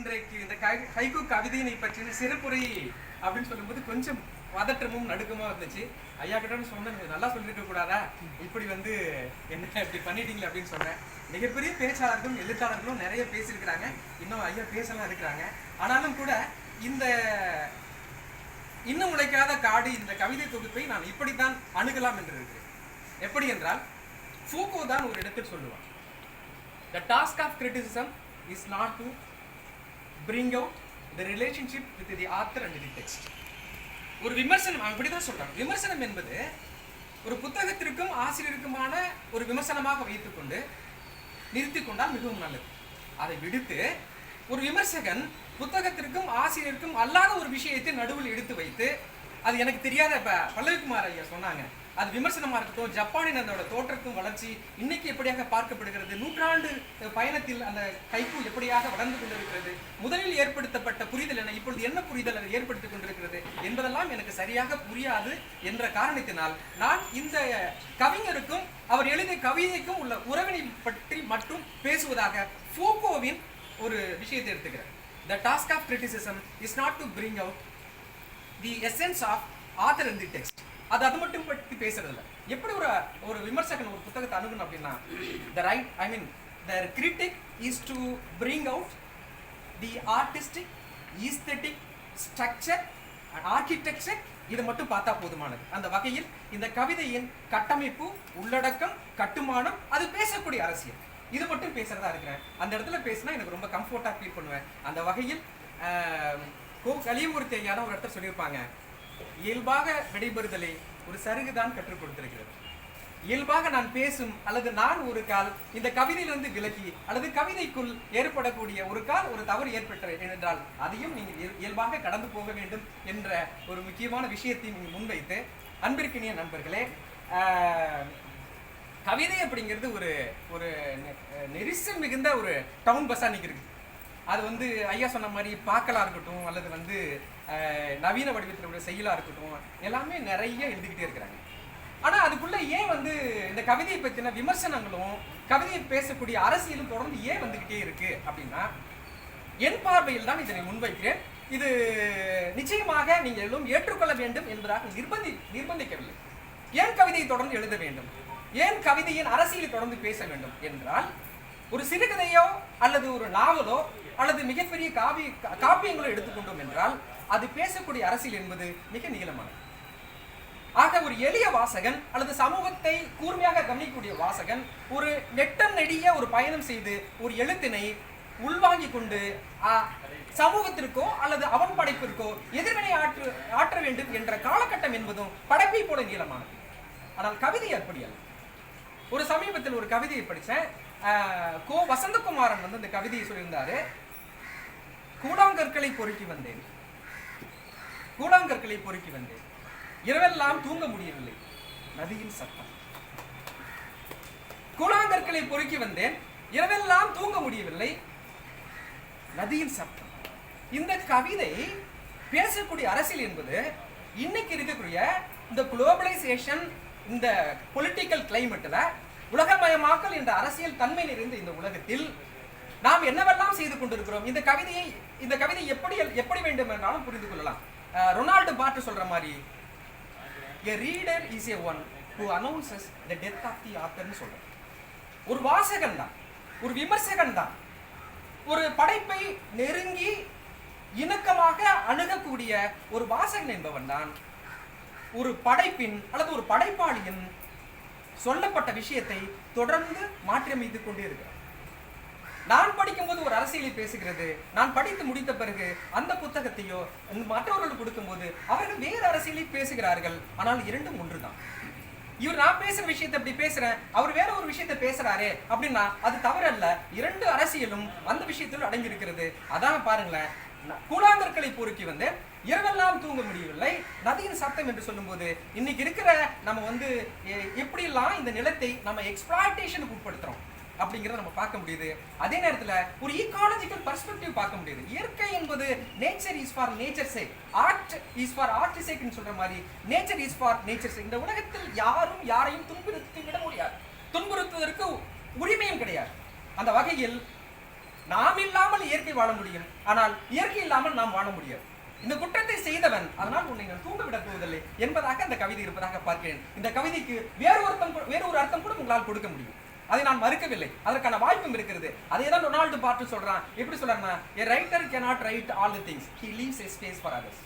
இன்றைக்கு இந்த கை- கவிதையினை பற்றின சிறப்புரை அப்படின்னு சொல்லும்போது கொஞ்சம் பதற்றமும் நடுக்கமா இருந்துச்சு. ஐயா கிட்ட சொன்னேன் நல்லா சொல்லிருக்க கூடாதா? இப்படி வந்து என்ன இப்படி பண்ணிட்டீங்களே அப்படின்னு சொன்னேன். மிகப்பெரிய பேச்சாளர்களும் எழுத்தாளர்களும் நிறைய பேசியிருக்கிறாங்க. இன்னும் ஐயா பேசலாம் இருக்கிறாங்க. ஆனாலும் கூட இந்த இன்னும் உழைக்காத காடு இந்த கவிதை தொகுப்பை நான் இப்படித்தான் அணுகலாம் என்று இருக்கிறேன். எப்படி என்றால் ஃபூகோ தான் ஒரு இடத்தில் சொல்லுவான் the task of criticism is not to bring out the relationship with the author and the text ஒரு விமர்சனம் அப்படி தான் சொல்றான். விமர்சனம் என்பது ஒரு புத்தகத்திற்கும் ஆசிரியருக்குமான ஒரு விமர்சனமாக வைத்துக்கொண்டு நிறுத்தி கொண்டால் மிகவும் நல்லது. அதை விடுத்து ஒரு விமர்சகன் புத்தகத்திற்கும் ஆசிரியருக்கும் அல்லாத ஒரு விஷயத்தை நடுவில் எடுத்து வைத்து அது எனக்கு தெரியாத இப்போ பல்லவிக்குமார் ஐயா சொன்னாங்க. அது விமர்சனமாக இருக்கட்டும் ஜப்பானின் அதோட தோற்றத்தும் வளர்ச்சி இன்னைக்கு எப்படியாக பார்க்கப்படுகிறது? நூற்றாண்டு பயணத்தில் அந்த கைப்பு எப்படியாக வளர்ந்து கொண்டிருக்கிறது? முதலில் ஏற்படுத்தப்பட்ட புரிதல் என்ன? இப்பொழுது என்ன புரிதல் அதை ஏற்படுத்திக் கொண்டிருக்கிறது என்பதெல்லாம் எனக்கு சரியாக புரியாது என்ற காரணத்தினால் நான் இந்த கவிஞருக்கும் அவர் எழுதிய கவிதைக்கும் உள்ள உறவினை பற்றி மட்டும் பேசுவதாக ஃபோகோவின் ஒரு விஷயத்தை எடுத்துக்கிறேன். The task of criticism is not to bring out the essence of author in the text அது அது மட்டும் பற்றி பேசுறதில்ல. எப்படி ஒரு ஒரு விமர்சகன் ஒரு புத்தகத்தை அணுகணும் அப்படின்னா the right I mean the critic is to bring out the artistic aesthetic structure and architecture இதை மட்டும் பார்த்தா போதுமானது. அந்த வகையில் இந்த கவிதையின் கட்டமைப்பு உள்ளடக்கம் கட்டுமானம் அது பேசக்கூடிய அரசியல். இது மட்டும் பேசுறதா இருக்கிறேன். அந்த இடத்துல பேசினா எனக்கு ரொம்ப கம்ஃபர்ட்டாக ஃபீல் பண்ணுவேன். அந்த வகையில் கோ கலியமூர்த்தி ஐயா தான் ஒரு இடத்துல சொல்லியிருப்பாங்க. இயல்பாக விடைபெறுதலை ஒரு சருகுதான் கற்றுக் கொடுத்திருக்கிறது. இயல்பாக நான் பேசும் அல்லது நான் ஒரு கால் இந்த கவிதையிலிருந்து விலகி அல்லது கவிதைக்குள் ஏற்படக்கூடிய ஒரு கால் ஒரு தவறு ஏற்பட்ட என்றால் அதையும் நீங்கள் இயல்பாக கடந்து போக வேண்டும் என்ற ஒரு முக்கியமான விஷயத்தை நீங்கள் முன்வைத்து அன்பிற்கினிய நண்பர்களே ஆஹ், கவிதை அப்படிங்கிறது ஒரு ஒரு நெரிசல் மிகுந்த ஒரு டவுன் பஸ்ஸாக இன்னைக்கு இருக்கு அது வந்து ஐயா சொன்ன மாதிரி பார்க்கலாம் இருக்கட்டும் அல்லது வந்து நவீன வடிவத்தில் உள்ள செயலா இருக்கட்டும் எல்லாமே நிறைய எழுதிக்கிட்டே இருக்கிறாங்க. ஆனா அதுக்குள்ள ஏன் வந்து இந்த கவிதையை பற்றின விமர்சனங்களும் கவிதையை பேசக்கூடிய அரசியலும் தொடர்ந்து ஏன் வந்துகிட்டே இருக்கு அப்படின்னா என் பார்வையில் தான் இதனை முன்வைக்கிறேன். இது நிச்சயமாக நீங்கள் எல்லாம் ஏற்றுக்கொள்ள வேண்டும் என்பதாக நிர்பந்தி நிர்பந்திக்கவில்லை. ஏன் கவிதையை தொடர்ந்து எழுத வேண்டும்? ஏன் கவிதையின் அரசியலை தொடர்ந்து பேச வேண்டும் என்றால் ஒரு சிறுகதையோ அல்லது ஒரு நாவலோ அல்லது மிகப்பெரிய காவி காப்பியங்களோ எடுத்துக்கொண்டோம் என்றால் அது பேசக்கூடிய அரசியல் என்பது மிக நீளமானது. ஆக ஒரு எளிய வாசகன் அல்லது சமூகத்தை கூர்மையாக கவனிக்கக்கூடிய வாசகன் ஒரு நெட்டம் நெடிய ஒரு பயணம் செய்து ஒரு எழுத்தினை உள்வாங்கிக் கொண்டு சமூகத்திற்கோ அல்லது அவன் படைப்பிற்கோ எதிர்வினை ஆற்று ஆற்ற வேண்டும் என்ற காலகட்டம் என்பதும் படைப்பை போல நீளமானது. ஆனால் கவிதை அப்படி அல்ல. ஒரு சமீபத்தில் ஒரு கவிதையை படித்தேன் கோ வசந்தகுமாரன் வந்து இந்த கவிதையை சொல்லியிருந்தாரு. கூடாங்கற்களை பொருட்டி வந்தேன். கூழாங்கற்களை பொறுக்கி வந்தேன். இரவெல்லாம் தூங்க முடியவில்லை. நதியின் சத்தம். கூழாங்கற்களை பொறுக்கி வந்தேன். இரவெல்லாம் தூங்க முடியவில்லை. நதியின் சத்தம். இந்த கவிதை பேசக்கூடிய அரசியல் என்பது இன்னைக்கு இருக்கக்கூடிய இந்த குளோபலைசேஷன் இந்த பொலிட்டிக்கல் கிளைமேட்டில் உலகமயமாக்கல் என்ற அரசியல் தன்மை நிறைந்த இந்த உலகத்தில் நாம் என்னவெல்லாம் செய்து கொண்டிருக்கிறோம்? இந்த கவிதையை இந்த கவிதை எப்படி எப்படி வேண்டும் என்றாலும் புரிந்து கொள்ளலாம். ரொனால்டு பாட்டு சொல்ற மாதிரி a reader is a one who announces the death of the author னு சொல்றோம். ஒரு வாசகன் தான் ஒரு விமர்சகன் தான். ஒரு படைப்பை நெருங்கி இணக்கமாக அணுகக்கூடிய ஒரு வாசகன் என்பவன் தான் ஒரு படைப்பின் அல்லது ஒரு படைப்பாளியின் சொல்லப்பட்ட விஷயத்தை தொடர்ந்து மாற்றியமைத்துக் கொண்டே இருக்கிறான். நான் படிக்கும்போது ஒரு அரசியலை பேசுகிறது. நான் படித்து முடித்த பிறகு அந்த புத்தகத்தையோ மற்றவர்களுக்கு கொடுக்கும்போது அவர்கள் வேறு அரசியலை பேசுகிறார்கள். ஆனால் இரண்டும் ஒன்றுதான். இவர் நான் பேசுற விஷயத்தை அப்படி பேசுறேன் அவர் வேற ஒரு விஷயத்தை பேசுகிறாரே அப்படின்னா அது தவறல்ல. இரண்டு அரசியலும் அந்த விஷயத்தில் அடங்கியிருக்கிறது. அதான் பாருங்களேன். கூழாங்கற்களை பொறுக்கி வந்து இரவெல்லாம் தூங்க முடியவில்லை. நதியின் சத்தம் என்று சொல்லும்போது இன்னைக்கு இருக்கிற நம்ம வந்து எ- இந்த நிலத்தை நம்ம எக்ஸ்பிளாய்டேஷனுக்கு உட்படுத்துறோம். அப்படிங்கிறத நம்ம பார்க்க முடியுது. அதே நேரத்துல ஒரு ஈக்காலஜிக்கல் பர்ஸ்பெக்டிவ் பார்க்க முடியுது. இயற்கை என்பது nature is for nature sake art is for art சேக்னு சொல்ற மாதிரி nature is for nature sake இந்த உலகத்தில் யாரும் யாரையும் துன்புறுத்தி விட முடியாது. துன்புறுத்துவதற்கு உரிமையும் கிடையாது. அந்த வகையில் நாம் இல்லாமல் இயற்கை வாழ முடியும். ஆனால் இயற்கை இல்லாமல் நாம் வாழ முடியாது. இந்த குற்றத்தை செய்தவன் அதனால் உன்னை நான் தூங்க விடப் போவதில்லை என்பதாக அந்த கவிதை இருப்பதாக பார்க்கிறேன். இந்த கவிதைக்கு வேறு ஒருத்தம் கூட- வேறு ஒரு அர்த்தம் கூட உங்களால் கொடுக்க முடியும். அதை நான் மறுக்கவில்லை. அதற்கான வாய்ப்பும் இருக்கிறது. அதே தான் ரொனால்டு பார்ட்டு சொல்றான். எப்படி சொல்றாருன்னா a writer cannot write all the things he leaves a space for others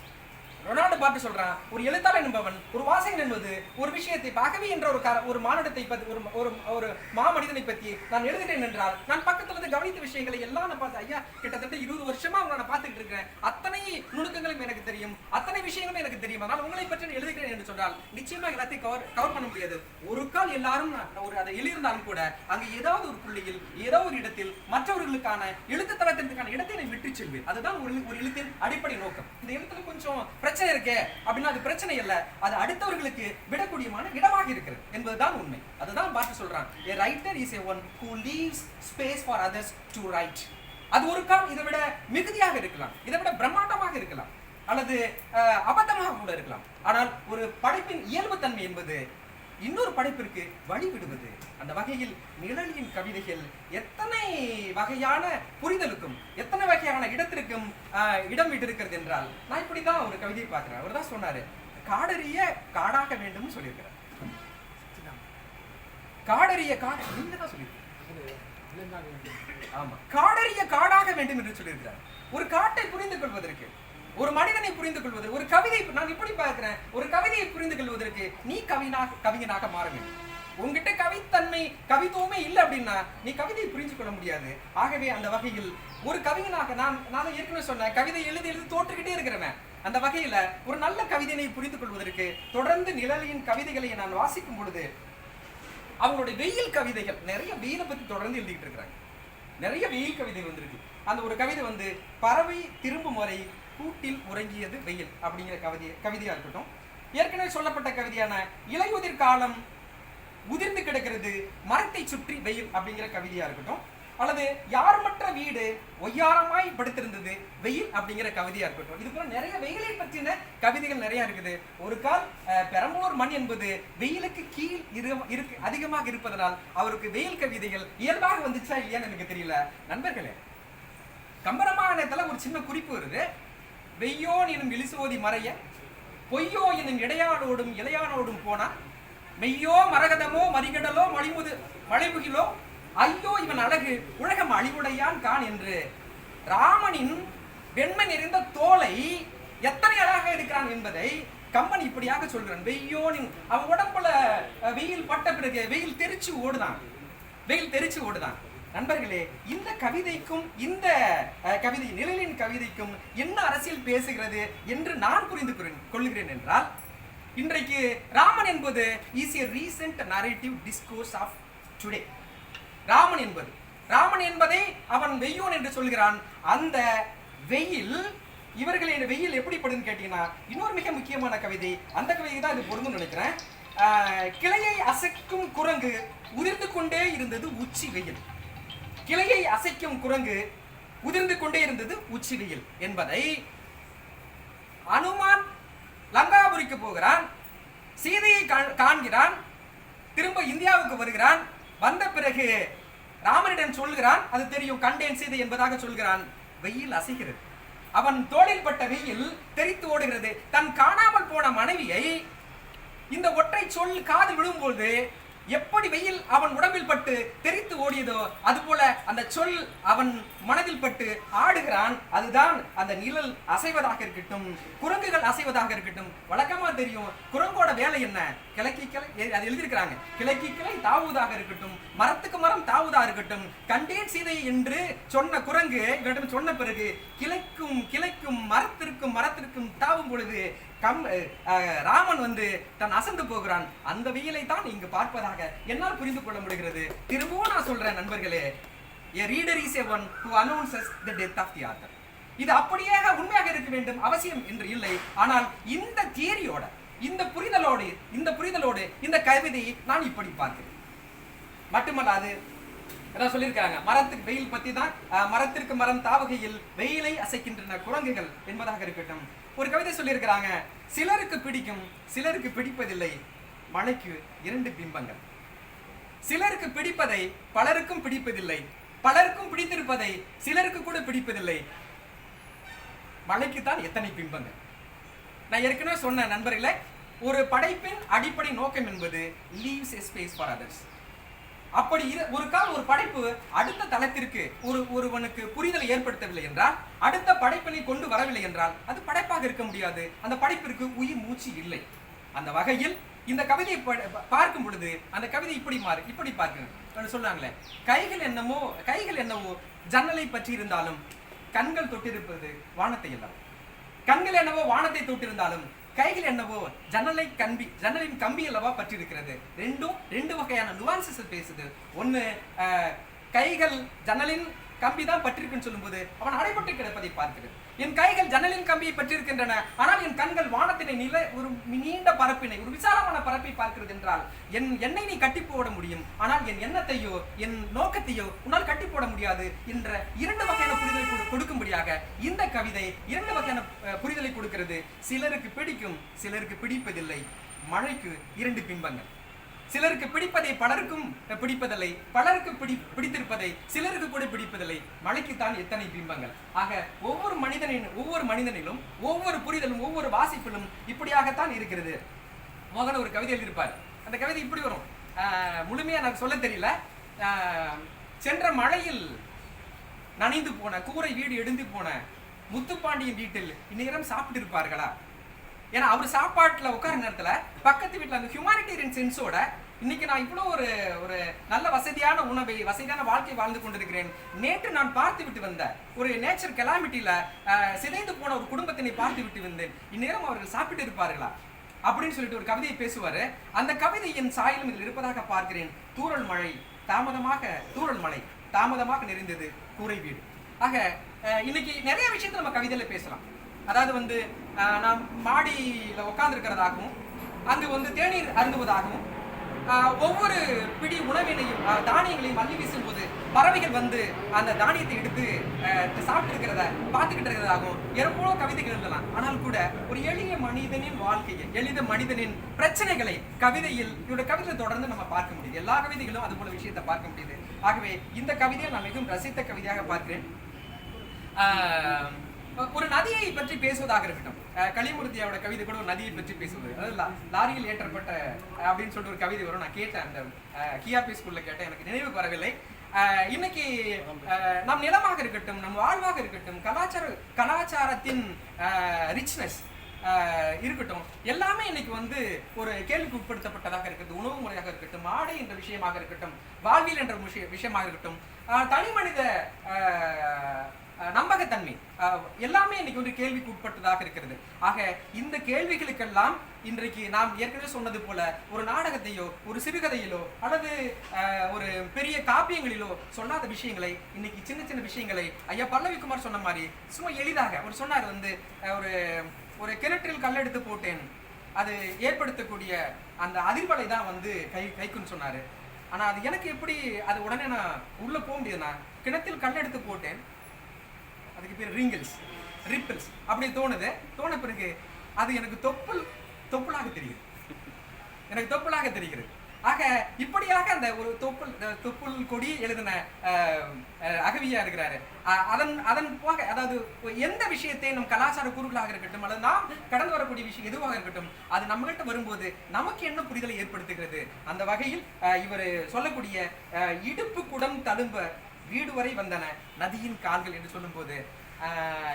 Roland Barthes சொல்றான் ஒரு எழுத்தாளர் என்பவன் ஒரு வாசகன் என்பது ஒரு விஷயத்தை பகவி என்ற ஒரு கர- ஒரு மானிடத்தை பத்தி ஒரு ஒரு ஒரு மாமனிதனை பத்தி நான் எழுதுகிறேன் என்றால் நான் பக்கத்துல இருந்து கவனித்த விஷயங்களை எல்லாம் நான் பார்த்து ஐயா கிட்டத்தட்ட இருபது வருஷமா உங்களை நான் பார்த்துட்டு இருக்கிறேன். அத்தனை நுணுக்கங்களும் எனக்கு தெரியும். அத்தனை விஷயங்களும் எனக்கு தெரியும். அதனால் உங்களை பற்றி நான் எழுதுகிறேன் என்று சொன்னால் நிச்சயமா எல்லாத்தையும் கவர் கவர் பண்ண முடியாது. ஒரு கால் எல்லாரும் நான் ஒரு அதை எழுதியிருந்தாலும் கூட அங்கு ஏதாவது ஒரு புள்ளியில் ஏதோ ஒரு இடத்தில் மற்றவர்களுக்கான எழுத்து தளத்திற்கான இடத்தை நான் விட்டு செல்வேன். அதுதான் ஒரு ஒரு எழுத்தின் அடிப்படை நோக்கம். இந்த எழுத்துல கொஞ்சம் பிரச்சனை இருக்கே அப்படின்னா அது பிரச்சனை இல்ல. அது அடுத்தவர்களுக்கு விடக்கூடியமான இடமாக இருக்கிறது என்பதுதான் உண்மை. அதுதான் பார்த்து சொல்றான். A writer is a one who leaves space for others to write அது ஒரு கால் இதை விட மிகுதியாக இருக்கலாம். இதை விட பிரம்மாண்டமாக இருக்கலாம். அல்லது அபத்தமாக கூட இருக்கலாம். ஆனால் ஒரு படைப்பின் இயல்புத்தன்மை என்பது இன்னொரு படைப்பிற்கு வழி விடுவது அந்த வகையில் நிழலியின் கவிதைகள் எத்தனை வகையான புரிதலுக்கும் எத்தனை வகையான இடத்திற்கும் இடம் விட்டிருக்கிறது என்றால் நான் இப்படிதான் ஒரு கவிதையை பார்க்கிறேன். அவர் தான் சொன்னாரு காடறிய காடாக வேண்டும்னு சொல்லியிருக்கிறார். காடறிய காடு நீங்க தான் சொல்லியிருக்கீங்க. ஆமா. காடறிய காடாக வேண்டும் என்று சொல்லியிருக்கிறார். ஒரு காட்டை புரிந்து கொள்வதற்கு ஒரு மனிதனை புரிந்து கொள்வதற்கு ஒரு கவிதை நான் இப்படி பார்க்கிறேன் ஒரு கவிதையை புரிந்து கொள்வதற்கு நீ கவினாக கவிஞனாக மாற வேண்டும். உங்ககிட்ட கவித்தன்மை கவித்துவமே இல்லை அப்படின்னா நீ கவிதையை புரிஞ்சு கொள்ள முடியாது. ஆகவே அந்த வகையில் ஒரு கவிஞனாக நான் நான் ஏற்கனவே சொன்னேன் கவிதை எழுதி எழுதி தோற்றுக்கிட்டே இருக்கிறவன். அந்த வகையில ஒரு நல்ல கவிதையை புரிந்து கொள்வதற்கு தொடர்ந்து நிழலியின் கவிதைகளை நான் வாசிக்கும் பொழுது அவங்களுடைய வெயில் கவிதைகள் நிறைய வெயிலை பத்தி தொடர்ந்து எழுதிட்டு இருக்கிறாங்க. நிறைய வெயில் கவிதை வந்திருக்கு. அந்த ஒரு கவிதை வந்து பறவை திரும்பும் வரை கூட்டில் உறங்கியது வெயில் அப்படிங்கிற கவிதை கவிதையா இருக்கட்டும். ஏற்கனவே சொல்லப்பட்ட கவிதையான இலையுதிர் காலம் உதிர்ந்து கிடக்கிறது மரத்தை சுற்றி வெயில் அப்படிங்கிற கவிதையா இருக்கட்டும். அல்லது யாருமற்ற வீடு ஒய்யாரமாய் படுத்திருந்தது வெயில் அப்படிங்கிற கவிதையா இருக்கட்டும். இது போல நிறைய வெயிலை பற்றின கவிதைகள் நிறைய இருக்குது. ஒரு கால் அஹ், பெரம்பலூர் மண் என்பது வெயிலுக்கு கீழ் இரு இருக்கு அதிகமாக இருப்பதனால் அவருக்கு வெயில் கவிதைகள் இயல்பாக வந்துச்சா இல்லையான்னு எனக்கு தெரியல. நண்பர்களே கம்பராமாயணத்துல ஒரு சின்ன குறிப்பு வருது. வெய்யோன் எனும் இழிசோதி மறைய பொய்யோ எனும் இடையானோடும் இளையானோடும் போனான் மெய்யோ மரகதமோ மறிகடலோ மழிமுது மழைமுகிலோ ஐயோ இவன் அழகு உலகம் அழிவுடையான் கான் என்று. ராமனின் வெண்மை நிறைந்த தோலை எத்தனை அழகாக இருக்கிறான் என்பதை கம்பன் இப்படியாக சொல்கிறான். வெய்யோனின் அவன் உடம்புல வெயில் பட்ட பிறகு வெயில் தெரிச்சு ஓடுதான். வெயில் தெரிச்சு ஓடுதான். நண்பர்களே இந்த கவிதைக்கும் இந்த கவிதை நிழலின் கவிதைக்கும் என்ன அரசியல் பேசுகிறது என்று நான் புரிந்து கொள்கிறேன்- கொள்கிறேன் என்றால் இன்றைக்கு ராமன் என்பது is a recent narrative discourse of today Raman என்பது ராமன் என்பதை அவன் வெய்யோன் என்று சொல்கிறான். அந்த வெயில் இவர்களின் வெயில் எப்படிப்படுதுன்னு கேட்டீங்கன்னா இன்னொரு மிக முக்கியமான கவிதை. அந்த கவிதை தான் இது பொருந்தும் நினைக்கிறேன். ஆஹ், கிளையை அசைக்கும் குரங்கு உதிர்ந்து கொண்டே இருந்தது உச்சி வெயில். கிளையை அசைக்கும் குரங்கு உதிர்ந்து கொண்டே இருந்தது உச்சி வெயில் என்பதை அனுமான் லங்காபுரிக்கு போகிறான் சீதையை காண்கிறான் திரும்ப இந்தியாவுக்கு வருகிறான் வந்த பிறகு ராமனிடம் சொல்கிறான் அது தெரியும் கண்டேன் சீதை என்பதாக சொல்கிறான். வெயில் அசைகிறது. அவன் தோளில் பட்ட வெயில் தெரித்து ஓடுகிறது. தன் காணாமல் போன மனைவியை இந்த ஒற்றை சொல் காது விழும்போது எப்படி வெயில் அவன் உடம்பில் பட்டு தெரித்து ஓடியதோ அதுபோல அந்த சொல் அவன் மனதில் பட்டு ஆடுகிறான். அதுதான் அந்த நிழல் அசைவதாக இருக்கட்டும் குரங்குகள் அசைவதாக இருக்கட்டும். வழக்கமா தெரியும் குரங்கோட வேலை என்ன? கிழக்கி கிளை அது எழுதியிருக்கிறாங்க. கிழக்கி கிளை தாவுவதாக இருக்கட்டும் மரத்துக்கு மரம் தாவுதா இருக்கட்டும். கண்டேன் சீதை என்று சொன்ன குரங்கு இவரிடம் சொன்ன பிறகு கிளைக்கும் கிளைக்கும் மரத்திற்கும் மரத்திற்கும் தாவும் பொழுது கம் ராமன் வந்து தன் அசந்து போகிறான். அந்த வெயிலை தான் இங்கு பார்ப்பதாக என்னால் புரிந்து கொள்ள முடிகிறது. திரும்பவும் நான் சொல்றேன் நண்பர்களே. A reader is a one who announces the death of the author இது அப்படியே உண்மையாக இருக்க வேண்டும் அவசியம் என்று இல்லை. ஆனால் இந்த தியரியோட இந்த புரிதலோடு இந்த புரிதலோடு இந்த கவிதையை நான் இப்படி பார்க்கிறேன். மட்டுமல்லாது அதான் சொல்லியிருக்காங்க மரத்துக்கு வெயில் பற்றி தான் மரத்திற்கு மரம் தாவகையில் வெயிலை அசைக்கின்றன குரங்குகள் என்பதாக இருக்கட்டும். ஒரு கவிதை சொல்லியிருக்கிறாங்க சிலருக்கு பிடிக்கும் சிலருக்கு பிடிப்பதில்லை. மலைக்கு இரண்டு பிம்பங்கள். சிலருக்கு பிடிப்பதை பலருக்கும் பிடிப்பதில்லை பலருக்கும் பிடித்திருப்பதை சிலருக்கு கூட பிடிப்பதில்லை. மலைக்கு தான் எத்தனை பிம்பங்கள்? நான் ஏற்கனவே சொன்ன நண்பர்களே ஒரு படைப்பின் அடிப்படை நோக்கம் என்பது leaves a space for others அப்படி ஒரு கால் ஒரு படைப்பு அடுத்த தளத்திற்கு ஒரு ஒருவனுக்கு புரிதலை ஏற்படுத்தவில்லை என்றால் அடுத்த படைப்பினை கொண்டு வரவில்லை என்றால் அது படைப்பாக இருக்க முடியாது. அந்த படைப்பிற்கு உயிர் மூச்சு இல்லை. அந்த வகையில் இந்த கவிதையை பார்க்கும் பொழுது அந்த கவிதை இப்படி மாறு இப்படி பார்க்கணும் சொன்னாங்களே கைகள் என்னமோ கைகள் என்னவோ ஜன்னலை பற்றி இருந்தாலும் கண்கள் தொட்டிருப்பது வானத்தை எல்லாம் கண்கள் என்னவோ வானத்தை தொட்டிருந்தாலும் கைகள் என்னவோ ஜன்னலை கம்பி ஜன்னலின் கம்பி அல்லவா பற்றியிருக்கிறது. ரெண்டும் ரெண்டு வகையான நுவான்சஸ் பேசுது. ஒன்று கைகள் ஜன்னலின் கம்பி தான் பற்றிருக்குன்னு சொல்லும்போது அவன் அடைபட்டு கிடப்பதை பார்க்கிறது. என் கைகள் ஜன்னலின் கம்பியை பற்றிருக்கின்றன ஆனால் என் கண்கள் வானத்தினை நில ஒரு நீண்ட பரப்பினை ஒரு விசாலமான பரப்பை பார்க்கிறது என்றால் என் என்னை நீ கட்டி போட முடியும். ஆனால் என் எண்ணத்தையோ என் நோக்கத்தையோ உன்னால் கட்டி போட முடியாது என்ற இரண்டு வகையான புரிதலை கொடுக்கும்படியாக இந்த கவிதை இரண்டு வகையான புரிதலை கொடுக்கிறது. சிலருக்கு பிடிக்கும் சிலருக்கு பிடிப்பதில்லை. மழைக்கு இரண்டு பிம்பங்கள். சிலருக்கு பிடிப்பதை பலருக்கும் பிடிப்பதில்லை பலருக்கு பிடி பிடித்திருப்பதை சிலருக்கு கூட பிடிப்பதில்லை. மலைக்குத்தான் எத்தனை பிம்பங்கள். ஆக ஒவ்வொரு மனிதனின் ஒவ்வொரு மனிதனிலும் ஒவ்வொரு புரிதலும் ஒவ்வொரு வாசிப்பிலும் இப்படியாகத்தான் இருக்கிறது. மோகன் ஒரு கவிதை எழுதியிருப்பார். அந்த கவிதை இப்படி வரும். முழுமையாக எனக்கு சொல்ல தெரியல. சென்ற மழையில் நனைந்து போன கூரை வீடு எடுந்து போன முத்துப்பாண்டியன் வீட்டில் இந்நேரம் சாப்பிட்டு இருப்பார்களா ஏன்னா அவர் சாப்பாட்டுல உட்கார நேரத்துல பக்கத்து வீட்டில் அந்த ஹியூமானிட்டேரியன் சென்ஸோட இன்னைக்கு நான் இவ்வளோ ஒரு ஒரு நல்ல வசதியான உணவை வசதியான வாழ்க்கை வாழ்ந்து கொண்டிருக்கிறேன். நேற்று நான் பார்த்து விட்டு வந்த ஒரு நேச்சர் கெலாமிட்டியில் சிதைந்து போன ஒரு குடும்பத்தினை பார்த்து விட்டு வந்தேன். இந்நேரம் அவர்கள் சாப்பிட்டு இருப்பார்களா? அப்படின்னு சொல்லிட்டு ஒரு கவிதையை பேசுவாரு. அந்த கவிதை என் சாயலும் இதில் இருப்பதாக பார்க்கிறேன். தூரல் மழை தாமதமாக தூரல் மழை தாமதமாக நிறைந்தது கூரை வீடு. ஆக இன்னைக்கு நிறைய விஷயத்தை நம்ம கவிதையில் பேசலாம். அதாவது வந்து நான் நாம் உட்காந்துருக்கிறதாகவும் அங்கு வந்து தேநீர் அருந்துவதாகவும் ஒவ்வொரு பிடி உணவினையும் ஆஹ் தானியங்களையும் அள்ளி வீசும்போது பறவைகள் வந்து அந்த தானியத்தை எடுத்து சாப்பிட்டு இருக்கிறத பார்த்துக்கிட்டு இருக்கிறதாகவும் எவ்வளோ கவிதைகள் எழுதலாம் ஆனால் கூட ஒரு எளிய மனிதனின் வாழ்க்கையை எளித மனிதனின் பிரச்சனைகளை கவிதையில் இவருடைய கவிதையை தொடர்ந்து நம்ம பார்க்க முடியுது. எல்லா கவிதைகளும் அது போல விஷயத்தை பார்க்க முடியுது. ஆகவே இந்த கவிதையை நான் மிகவும் ரசித்த கவிதையாக பார்க்கிறேன். ஒரு நதியை பற்றி பேசுவதாக இருக்கட்டும். அஹ் கலிமூர்த்தியோட கவிதை கூட ஒரு நதியை பற்றி பேசுவது. அதாவது லாரியில் ஏற்றப்பட்ட அப்படின்னு சொல்லிட்டு ஒரு கவிதை வரும். நான் கேட்டேன் அந்த கியாபி ஸ்கூல்ல கேட்டேன். எனக்கு நினைவு வரவில்லை. இன்னைக்கு நம் நிலமாக இருக்கட்டும் நம் வாழ்வாக இருக்கட்டும் கலாச்சார கலாச்சாரத்தின் ரிச்னஸ் இருக்கட்டும் எல்லாமே இன்னைக்கு வந்து ஒரு கேள்விக்கு உட்படுத்தப்பட்டதாக இருக்கட்டும் உணவு முறையாக இருக்கட்டும் ஆடை என்ற விஷயமாக இருக்கட்டும் வாழ்வியல் என்ற விஷயமாக இருக்கட்டும் தனி மனித நம்பகத்தன்மை. எல்லாமே இன்னைக்கு வந்து கேள்விக்கு உட்பட்டதாக இருக்கிறது. ஆக இந்த கேள்விகளுக்கெல்லாம் இன்றைக்கு நாம் ஏற்கனவே சொன்னது போல ஒரு நாடகத்தையோ ஒரு சிறுகதையிலோ அல்லது ஒரு பெரிய காப்பியங்களிலோ சொல்லாத விஷயங்களை இன்னைக்கு சின்ன சின்ன விஷயங்களை ஐயா பல்லவிக்குமார் சொன்ன மாதிரி சும்மா எளிதாக ஒரு சொன்னார் வந்து ஒரு ஒரு கிணற்றில் கல்லெடுத்து போட்டேன். அது ஏற்படுத்தக்கூடிய அந்த அதிர்வலை தான் வந்து கை கைக்குன்னு சொன்னார். ஆனால் அது எனக்கு எப்படி அது உடனே நான் உள்ளே போக முடியுதுண்ணா கிணத்தில் கல்லெடுத்து போட்டேன். அதுக்கு பேர் ரிங்கிள்ஸ். ரிப்பிள்ஸ். அப்படி தோணுது. தோண பிறகு அது எனக்கு தொப்புள் தொப்புளாக தெரியுது. எனக்கு தொப்புளாக தெரிகிறது. ஆக இப்படியாக அந்த ஒரு தொப்புள் தொப்புள் கொடி எழுதின அகவியா இருக்கிறாரு. அதன் அதன் போக அதாவது எந்த விஷயத்தை நம் கலாச்சார கூறுகளாக இருக்கட்டும் அல்லது நாம் கடந்து வரக்கூடிய விஷயம் எதுவாக இருக்கட்டும் அது நம்மகிட்ட வரும்போது நமக்கு என்ன புரிதலை ஏற்படுத்துகிறது? அந்த வகையில் இவர் சொல்லக்கூடிய இடுப்பு குடம் தழும்ப வீடு வரை வந்தன நதியின் கால்கள் என்று சொல்லும்போது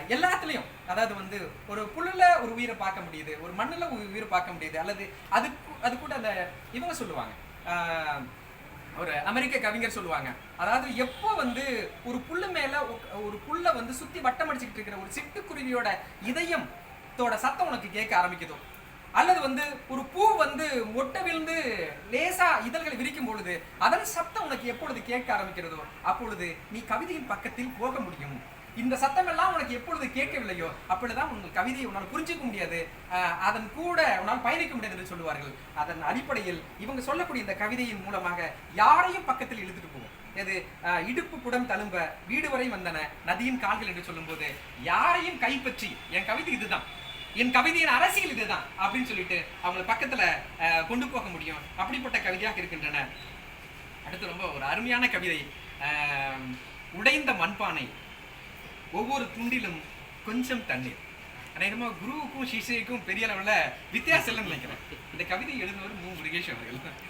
எல்லாத்துலேயும் அதாவது வந்து ஒரு புல்லில் ஒரு உயிரை பார்க்க முடியுது ஒரு மண்ணில் ஒரு உயிரை பார்க்க முடியுது அல்லது அது அது கூட அந்த இவங்க சொல்லுவாங்க ஒரு அமெரிக்க கவிஞர் சொல்லுவாங்க அதாவது எப்போ வந்து ஒரு புல்லு மேல ஒரு புல்ல வந்து சுத்தி வட்டம் அடிச்சுக்கிட்டு இருக்கிற ஒரு சிட்டுக்குருவியோட இதயம் தோட சத்தம் உனக்கு கேட்க ஆரம்பிக்குதோ அல்லது வந்து ஒரு பூ வந்து மொட்டை விழுந்து லேசா இதழ்களை விரிக்கும் பொழுது அதன் சத்தம் உனக்கு எப்பொழுது கேட்க ஆரம்பிக்கிறதோ அப்பொழுது நீ கவிதையின் பக்கத்தில் போக முடியும். இந்த சத்தம் எல்லாம் உனக்கு எப்பொழுது கேட்கவில்லையோ அப்பொழுதுதான் உங்கள் கவிதையை உன்னால் புரிஞ்சிக்க முடியாது. அதன் கூட உன்னால் பயணிக்க முடியாது என்று சொல்லுவார்கள். அதன் அடிப்படையில் இவங்க சொல்லக்கூடிய இந்த கவிதையின் மூலமாக யாரையும் பக்கத்தில் இழுத்துட்டு போகும். எது? இடுப்பு குடம் தழும்ப வீடு வரை வந்தன நதியின் கால்கள் என்று சொல்லும்போது யாரையும் கைப்பற்றி என் கவிதை இதுதான். என் கவிதையின் அரசியல் இதுதான் அப்படின்னு சொல்லிட்டு அவங்கள பக்கத்துல கொண்டு போக முடியும். அப்படிப்பட்ட கவிதையாக இருக்கின்றன. அடுத்து ரொம்ப ஒரு அருமையான கவிதை. உடைந்த மண்பானை. ஒவ்வொரு துண்டிலும் கொஞ்சம் தண்ணீர். அநேகமாக குருவுக்கும் சிசைக்கும் பெரிய அளவில் வித்தியாசம் இல்லைன்னு நினைக்கிறேன். இந்த கவிதை எழுதுவர் மு. முருகேஷ் அவர்கள்.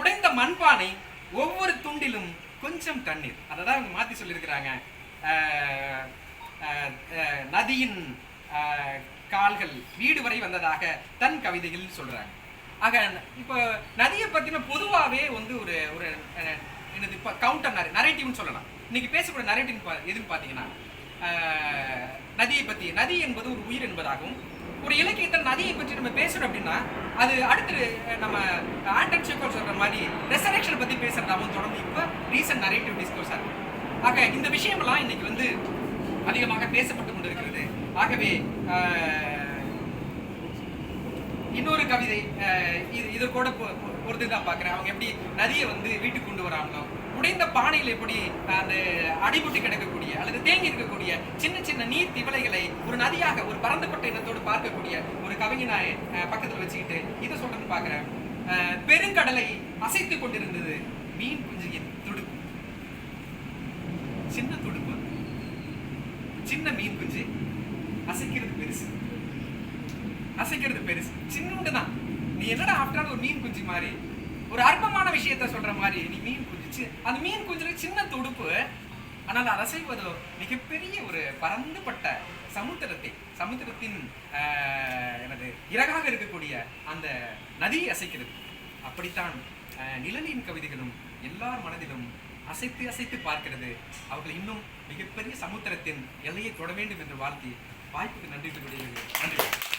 உடைந்த மண்பானை ஒவ்வொரு துண்டிலும் கொஞ்சம் தண்ணீர். அதை தான் அவங்க மாற்றி சொல்லியிருக்கிறாங்க. நதியின் கால்கள் வீடு வரை வந்ததாக தன் கவிதைகள் சொல்கிறாங்க ஆக இப்போ நதியை பற்றின பொதுவாகவே வந்து ஒரு ஒரு என்னது இப்போ கவுண்டர் நரேட்டிவ்னு சொல்லலாம். இன்னைக்கு பேசக்கூடிய நரேட்டிவ் எதுன்னு பார்த்தீங்கன்னா நதியை பற்றி நதி என்பது ஒரு உயிர் என்பதாகவும் ஒரு இலக்கியத்தில் நதியை பற்றி நம்ம பேசுகிறோம் அப்படின்னா அது அடுத்து நம்ம ஆண்டன் செக்கோல் சொல்கிற மாதிரி ரெசரக்ஷன் பற்றி பேசுகிறதாகவும் தொடர்ந்து இப்போ ரீசன்ட் நரேட்டிவ் டிஸ்கோர்ஸாக இருக்கும் ஆக இந்த விஷயமெல்லாம் இன்னைக்கு வந்து அதிகமாக பேசப்பட்டு கொண்டிருக்கிறது. ஆகவே ஆஹ், இன்னொரு கவிதை அஹ், இது இது கூட பொறுத்து தான் பார்க்குறேன். அவங்க எப்படி நதியை வந்து வீட்டுக்கு கொண்டு வராங்களோ உடைந்த பானையில் எப்படி அந்த அடிபட்டு கிடக்கக்கூடிய அல்லது தேங்கி இருக்கக்கூடிய சின்ன சின்ன நீர் திவலைகளை ஒரு நதியாக ஒரு பறந்துபட்ட இனத்தோடு பார்க்கக்கூடிய ஒரு கவிஞனாய் பக்கத்தில் பக்கத்துல வச்சுக்கிட்டு இதை சொல்றேன்னு பார்க்குறேன். பெருங்கடலை அசைத்து கொண்டிருந்தது மீன் குஞ்சியின் துடுப்பு. சின்ன துடுப்பு. சின்ன மீன் குஞ்சு. அசைக்கிறது பெருசு. அசைக்கிறது பெருசு. சின்னோண்டு தான். நீ என்னடா ஆஃப்டர் ஒரு மீன் குஞ்சு மாதிரி ஒரு அற்பமான விஷயத்த சொல்ற மாதிரி நீ மீன் குஞ்சு அந்த மீன் குஞ்சுல சின்ன துடுப்பு. ஆனால் அது அசைவதோ மிகப்பெரிய ஒரு பரந்துபட்ட சமுத்திரத்தை சமுத்திரத்தின் ஆஹ், எனது இறகாக இருக்கக்கூடிய அந்த நதி அசைக்கிறது. அப்படித்தான் ஆஹ், நிழலின் கவிதைகளும் எல்லார் மனதிலும் அசைத்து அசைத்து பார்க்கிறது. அவர்கள் இன்னும் மிகப்பெரிய சமுத்திரத்தின் எல்லையை தொட வேண்டும் என்று வாழ்த்தி வாய்ப்புக்கு நன்றி நன்றி.